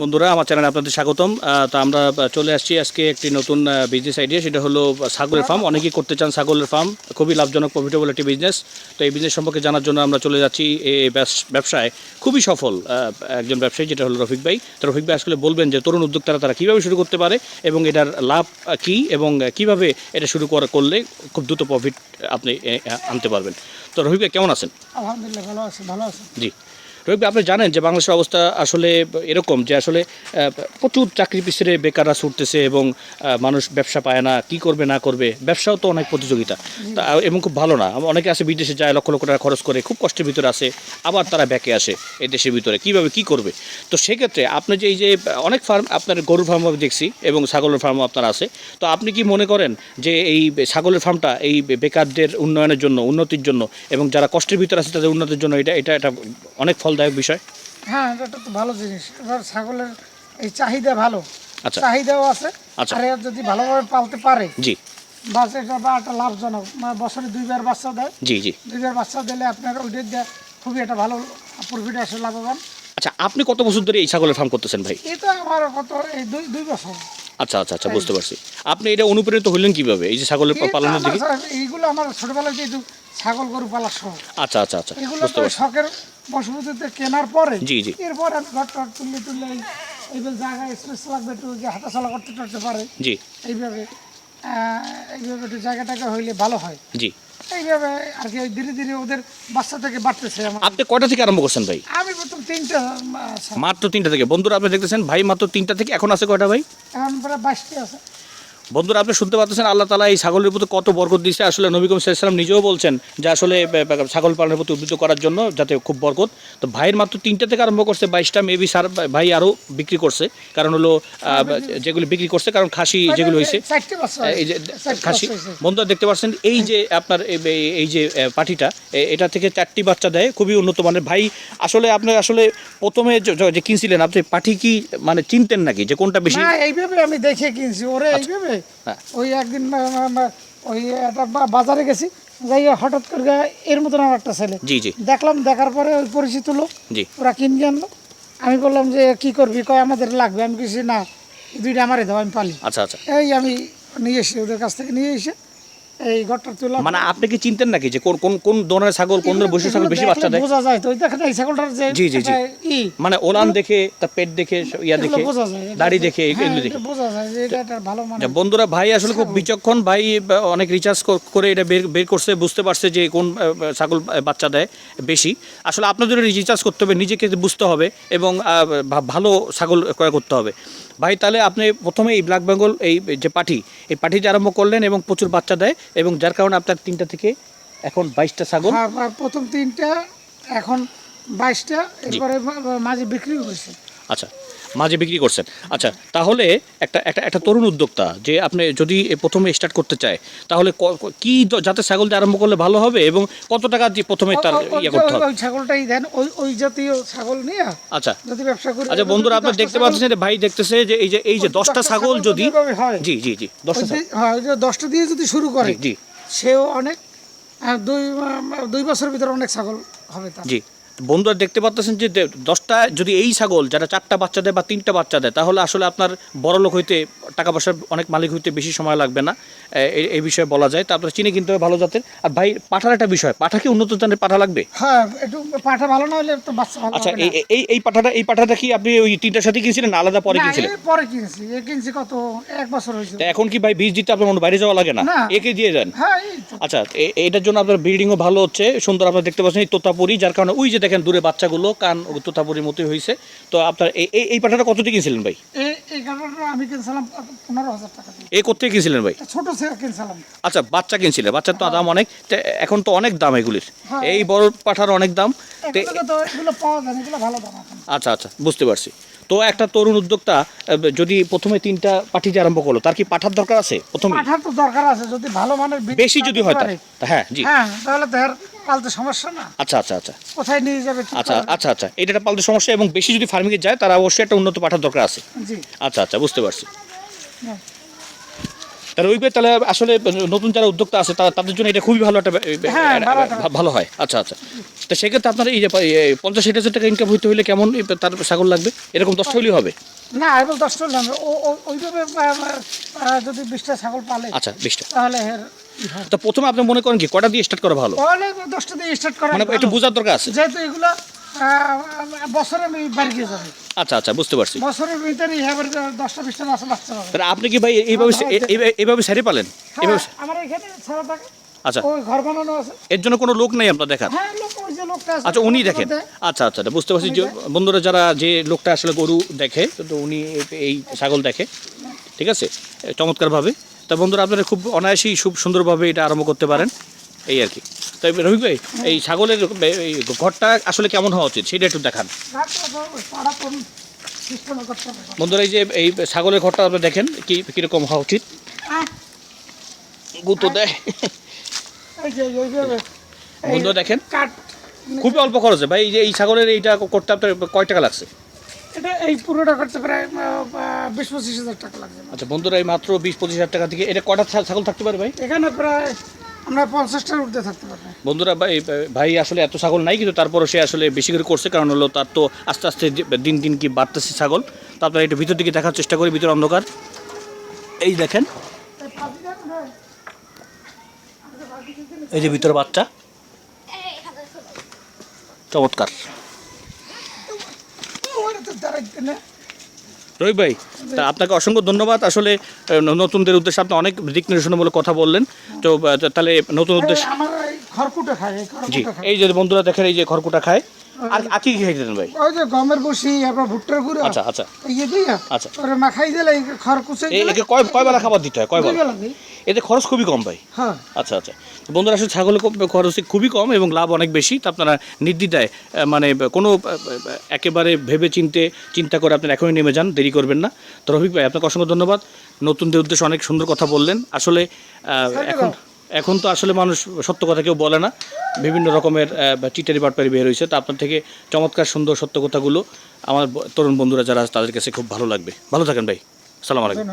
বন্ধুরা আমার চ্যানেলে আপনাদের স্বাগতম। তো আমরা চলে আসছি আজকে একটি নতুন বিজনেস আইডিয়া সেটা হলো ছাগলের ফার্ম অনেকেই করতে চান ছাগলের ফার্ম খুবই লাভজনক প্রফিটেবল একটি বিজনেস তো এই বিজনেস সম্পর্কে জানার জন্য আমরা চলে যাচ্ছি এই ব্যবস- ব্যবসায়। খুবই সফল একজন ব্যবসায়ী যেটা হলো রফিক ভাই। তো রফিক ভাই আসলে বলবেন যে তরুণ উদ্যোক্তারা তারা কীভাবে শুরু করতে পারে এবং এটার লাভ কী এবং কীভাবে এটা শুরু করা করলে খুব দ্রুত প্রফিট আপনি আনতে পারবেন। তো রফিক ভাই কেমন আছেন? আলহামদুলিল্লাহ ভালো আছে ভালো আছে। জি। রবি আপনি জানেন যে বাংলাদেশের অবস্থা আসলে এরকম যে আসলে প্রচুর চাকরি পিছনে বেকাররা ছুটতেছে এবং মানুষ ব্যবসা পায় না, কি করবে, না করবে, ব্যবসাও তো অনেক প্রতিযোগিতা। এবং খুব ভালো না। অনেকে আছে বিদেশে যায়, লক্ষ লক্ষ টাকা খরচ করে, খুব কষ্টের ভিতরে আসে আবার তারা ব্যাকে আসে এই দেশের ভিতরে। কীভাবে কি করবে? তো সেক্ষেত্রে আপনি যে এই যে, অনেক ফার্ম আপনার গরুর ফার্ম আমি দেখছি এবং ছাগলের ফার্মও আপনার আছে। তো আপনি কি মনে করেন যে এই ছাগলের ফার্মটা এই বেকারদের উন্নয়নের জন্য, উন্নতির জন্য এবং যারা কষ্টের ভিতরে আছে তাদের উন্নতির জন্য এটা এটা এটা অনেক ফলদায়ক বিষয়? হ্যাঁ এটা তো ভালো জিনিস। এবার ছাগলের এই চাহিদা ভালো। আচ্ছা। চাহিদাও আছে। আচ্ছা। আর এর যদি ভালোভাবে পালতে পারে জি। বা এটা বা একটা লাভজনক। মানে বছরে দুইবার বাচ্চা দেয়। জি জি। দুইবার বাচ্চা দিলে আপনার ওইটা দিয়ে খুবই একটা ভালো প্রফিট আসে লাভবান। আচ্ছা আপনি কত বছর ধরে এই ছাগলের ফার্ম করতেছেন ভাই? এটা আমার কত এই দুই দুই বছর। আচ্ছা আচ্ছা আচ্ছা বুঝতে পারছি। আপনি এটা অনুপ্রেরিত হলেন কীভাবে? এই যে ছাগলের পালনের দিকে? এইগুলো আমার ছোটবেলায় যে ছাগল গরু পালার শখ। আচ্ছা আচ্ছা আচ্ছা এগুলো তো শখের বসবতিতে কেনার পরে জি, জি। এরপর আমি ঘর টর তুললে তুললে এই- এইভাবে জায়গায় স্পেস লাগবে একটু যে হাঁটাচলা করতে টরতে পারে। জি। এইভাবে এইভাবে একটু জায়গাটাকে হইলে ভালো হয়। জি। এইভাবে আর কি ধীরে ধীরে ওদের বাচ্চা থেকে বাড়তেছে আপনি কয়টা থেকে আরম্ভ করছেন ভাই? আমি প্রথম তিনটা মাত্র তিনটা থেকে। বন্ধুরা আপনি দেখতেছেন ভাই মাত্র তিনটা থেকে এখন আছে কয়টা ভাই? এখন প্রায় বাইশটি আছে। বন্ধুরা আপনি শুনতে পাচ্ছেন আল্লাহ তালা এই ছাগলের প্রতি কত বরকত দিচ্ছে আসলে নবী করিম সাল্লাম নিজেও বলছেন যে আসলে ছাগল পালনের প্রতি উদ্বুদ্ধ করার জন্য যাতে খুব বরকত। তো ভাইয়ের মাত্র তিনটা থেকে আরম্ভ করছে বাইশটা মেবি সার ভাই আরও বিক্রি করছে। কারণ হলো যেগুলি বিক্রি করছে কারণ খাসি যেগুলো হয়েছে এই যে খাসি। বন্ধুরা দেখতে পাচ্ছেন এই যে আপনার এই- যে পাটিটা এটা থেকে চারটি বাচ্চা দেয় খুবই উন্নত মানের। ভাই আসলে আপনি আসলে প্রথমে যে- কিনছিলেন আপনি পাটি কি মানে চিনতেন নাকি যে কোনটা বেশি? এইভাবে আমি দেখে কিনছি ওরে এইভাবে? ওই একদিন ওই একটা বাজারে গেছি যাই হঠাৎ করে এর মতন আমার একটা ছেলে। জি জি। দেখলাম দেখার পরে ওই পরিচিত লোক জি। ওরা কিনে আনলো আমি বললাম যে কি করবি? কয় আমাদের লাগবে। আমি কিছু না দুইটা আমারই দাও আমি পালি। আচ্ছা আচ্ছা। এই আমি নিয়ে এসে ওদের কাছ থেকে নিয়ে এসে এই ঘরটা তুলা মানে আপনি কি চিনতেন নাকি যে কোন কোন কোন ধরনের ছাগল কোন ধরনের বৈশিষ্ট্য ছাগল বেশি বাচ্চা দেয়? বোঝা যায় তো দেখেন এই ছাগলটার যে জি, জি, জি। মানে ওলান দেখে তার পেট দেখে ইয়া দেখে দাড়ি দেখে হ্যাঁ, এগুলো দেখে। বোঝা যায় যে এটা একটা ভালো মানে বন্ধুরা ভাই আসলে খুব বিচক্ষণ ভাই অনেক রিচার্জ করে এটা বের বের করছে বুঝতে পারছে যে কোন ছাগল বাচ্চা দেয় বেশি। আসলে আপনাদের রিচার্জ করতে হবে নিজেকে বুঝতে হবে এবং ভালো ছাগল ক্রয় করতে হবে। ভাই তাহলে আপনি প্রথমে এই ব্ল্যাক বেঙ্গল এই যে পাঠি এই পাঠিতে আরম্ভ করলেন এবং প্রচুর বাচ্চা দেয়। এবং যার কারণে আপনার তিনটা থেকে এখন বাইশটা ছাগল। হ্যাঁ, প্রথম তিনটা এখন বাইশটা এরপরে মাঝে বিক্রি করেছে আচ্ছা মাঝে বিক্রি করছেন। আচ্ছা তাহলে একটা একটা একটা তরুণ উদ্যোক্তা যে আপনি যদি প্রথমে স্টার্ট করতে চায় তাহলে ক- যাতে ছাগল দিয়ে আরম্ভ করলে ভালো হবে এবং কত টাকা দিয়ে প্রথমে তার ইয়ে করতে হবে ছাগলটাই দেন ওই ওই জাতীয় ছাগল নিয়ে আচ্ছা। যদি ব্যবসা করি আচ্ছা বন্ধুরা আপনার দেখতে পাচ্ছেন যে ভাই দেখতেছে যে এই যে এই যে দশটা ছাগল যদি জি জি জি দশটা হ্যাঁ দশটা দিয়ে যদি শুরু করে জি সেও অনেক দুই দুই বছরের ভিতরে অনেক ছাগল হবে তার। জি। বন্ধুরা দেখতে পাচ্ছেন যে দশটা যদি এই ছাগল যারা চারটা বাচ্চা দেয় বা তিনটা বাচ্চা দেয় তাহলে আসলে আপনার বড় লোক হইতে টাকা পয়সার অনেক মালিক হইতে বেশি সময় লাগবে না। এই- বিষয়ে বলা যায়। তারপরে চিনি কিনতে হবে ভালো জাতের। আর ভাই পাঠার একটা বিষয় পাঠা কি উন্নত জাতের পাঠা লাগবে? হ্যাঁ একটু পাঠা ভালো না হলে তো বাচ্চা ভালো আচ্ছা এই এই পাঠাটা এই পাঠাটা কি আপনি ওই তিনটার সাথে কিনছিলেন আলাদা পরে কিনছিলেন? পরে কিনছি। এ কিনছি কত? এক বছর হয়েছে। এখন কি ভাই বীজ দিতে আপনার কোনো বাইরে যাওয়া লাগে না। একে দিয়ে দেন হ্যাঁ আচ্ছা এটার জন্য আপনার ব্রিডিংও ভালো হচ্ছে। সুন্দর আপনারা দেখতে পাচ্ছেন এই তোতাপুরি যার কারণে ওই যে দেখেন দূরে বাচ্চাগুলো কান তোতাপুরির মতোই হয়েছে তো আপনার এই এই- পাঠাটা কত দিয়ে কিনছিলেন ভাই? এই কাপড়টা আমি কিনছিলাম পনেরো হাজার টাকা এই কোথেকে কিনছিলেন ভাই? ছোট ছেলে কিনছিলাম। আচ্ছা বাচ্চা কিনছিলেন বাচ্চার তো দাম অনেক। এখন তো অনেক দাম এগুলির। হ্যাঁ। এই বড় পাঠার অনেক দাম। তো এগুলো পাওয়া যায় এগুলো ভালো দাম আচ্ছা আচ্ছা বুঝতে পারছি। তো একটা তরুণ উদ্যোক্তা যদি প্রথমে তিনটা পাঠিতে আরম্ভ করল তার কি পাঠার দরকার আছে প্রথমে? পাঠার তো দরকার আছে যদি ভালো মানের বেশি যদি হয় তার। হ্যাঁ জি। হ্যাঁ তাহলে তো এর পালতে সমস্যা না। আচ্ছা আচ্ছা আচ্ছা। কোথায় নিয়ে যাবে আচ্ছা আচ্ছা আচ্ছা এটা একটা পাল্টে সমস্যা এবং বেশি যদি ফার্মিং ফার্মিংয়ে যায় তারা অবশ্যই একটা উন্নত পাঠার দরকার আছে। জি। আচ্ছা আচ্ছা বুঝতে পারছি। হ্যাঁ। তাহলে ওই তাহলে আসলে নতুন যারা উদ্যোক্তা আছে তাদের জন্য এটা খুবই ভালো একটা হ্যাঁ, ভালো হয়। আচ্ছা আচ্ছা। তো সেক্ষেত্রে আপনার এই যে পঞ্চাশ ষাট হাজার টাকা ইনকাম হইতে হলে কেমন তার ছাগল লাগবে? এরকম দশটা হলেই হবে? না এবার দশটা হলে ওইভাবে যদি বিশটা ছাগল পালে আচ্ছা বিশটা। তাহলে তো প্রথমে আপনি মনে করেন কি কটা দিয়ে স্টার্ট করা ভালো? তাহলে দশটা দিয়ে স্টার্ট করা মানে একটু বোঝার দরকার আছে। যেহেতু এগুলো যাবে। আচ্ছা আচ্ছা বুঝতে পারছি। বছরের ভিতরে এবার দশটা বিশটা মাসে বাচ্চা হবে। আপনি কি ভাই এইভাবে এই- এই- এইভাবে সারি পালেন? এইভাবে হ্যাঁ, আমার এখানে ছাড়া থাকে। আচ্ছা। ঘর বানানো আছে। এর জন্য কোনো লোক নেই আপনার দেখার? হ্যাঁ আচ্ছা উনি দেখেন। আচ্ছা আচ্ছা আচ্ছা, বুঝতে পারছি যে বন্ধুরা যারা যে লোকটা আসলে গরু দেখে তো উনি এই- ছাগল দেখে। ঠিক আছে? চমৎকারভাবে। তা বন্ধুরা আপনারা খুব অনায়াসেই খুব সুন্দরভাবে এটা আরম্ভ করতে পারেন। এই আর কি। তাই রবি ভাই এই ছাগলের এই ঘরটা আসলে কেমন হওয়া উচিত সেটা একটু দেখান। বন্ধুরা এই যে এই ছাগলের ঘরটা আপনি দেখেন কি কীরকম হওয়া উচিত? গুতো দেয়। এই যে, এই যে, এই বন্ধুরা দেখেন। খুবই অল্প খরচে। ভাই এই যে এই ছাগলের এইটা করতে আপনার কয় টাকা লাগছে? এটা এই পুরোটা করতে প্রায় বিশ পঁচিশ হাজার টাকা লাগবে। আচ্ছা বন্ধুরা এই মাত্র বিশ পঁচিশ হাজার টাকা থেকে এটা কটা ছাগল থাকতে পারে ভাই? এখানে প্রায় আমরা পঞ্চাশটার উঠতে থাকতে পারবে। বন্ধুরা ভাই ভাই আসলে এত ছাগল নাই কিন্তু তারপরও সে আসলে বেশি করে করছে কারণ হলো তার তো আস্তে আস্তে দিন দিন কি বাড়তেছে ছাগল। তো আপনারা একটু ভিতর দিকে দেখার চেষ্টা করি ভিতর অন্ধকার। এই দেখেন। এই যে ভিতরে বাচ্চা। চমৎকার। রবি ভাই তা আপনাকে অসংখ্য ধন্যবাদ। আসলে নতুনদের উদ্দেশ্যে আপনি অনেক দিক নির্দেশনামূলক কথা বললেন। তো তাহলে নতুন উদ্দেশ্য জি এই যে বন্ধুরা দেখেন এই যে খড়কুটা খায়। আর আর কি ভাই? ওই যে গমের বসি ভুট্টার গুঁড়ো আচ্ছা আচ্ছা। ইয়ে দিয়ে আচ্ছা। ওরে মাখাই দিলে একে কয় কয় বেলা খাবার দিতে হয়? কয় বেলা? এতে খরচ খুবই কম ভাই। হ্যাঁ। আচ্ছা আচ্ছা। বন্ধুরা আসলে ছাগলের খরচ খুবই কম এবং লাভ অনেক বেশি। তা আপনারা নির্দ্বিধায় মানে কোনো একেবারে ভেবে চিনতে চিন্তা করে আপনারা এখনই নেমে যান দেরি করবেন না। তো রফিক ভাই আপনাকে অসংখ্য ধন্যবাদ। নতুনদের উদ্দেশ্যে অনেক সুন্দর কথা বললেন। আসলে আহ, এখন এখন তো আসলে মানুষ সত্য কথা কেউ বলে না। বিভিন্ন রকমের টিটারি বাটপারি বের হয়েছে। তো আপনার থেকে চমৎকার, সুন্দর সত্য কথাগুলো আমার তরুণ বন্ধুরা যারা আছে, তাদের কাছে খুব ভালো লাগবে। ভালো থাকেন ভাই। সালাম আলাইকুম।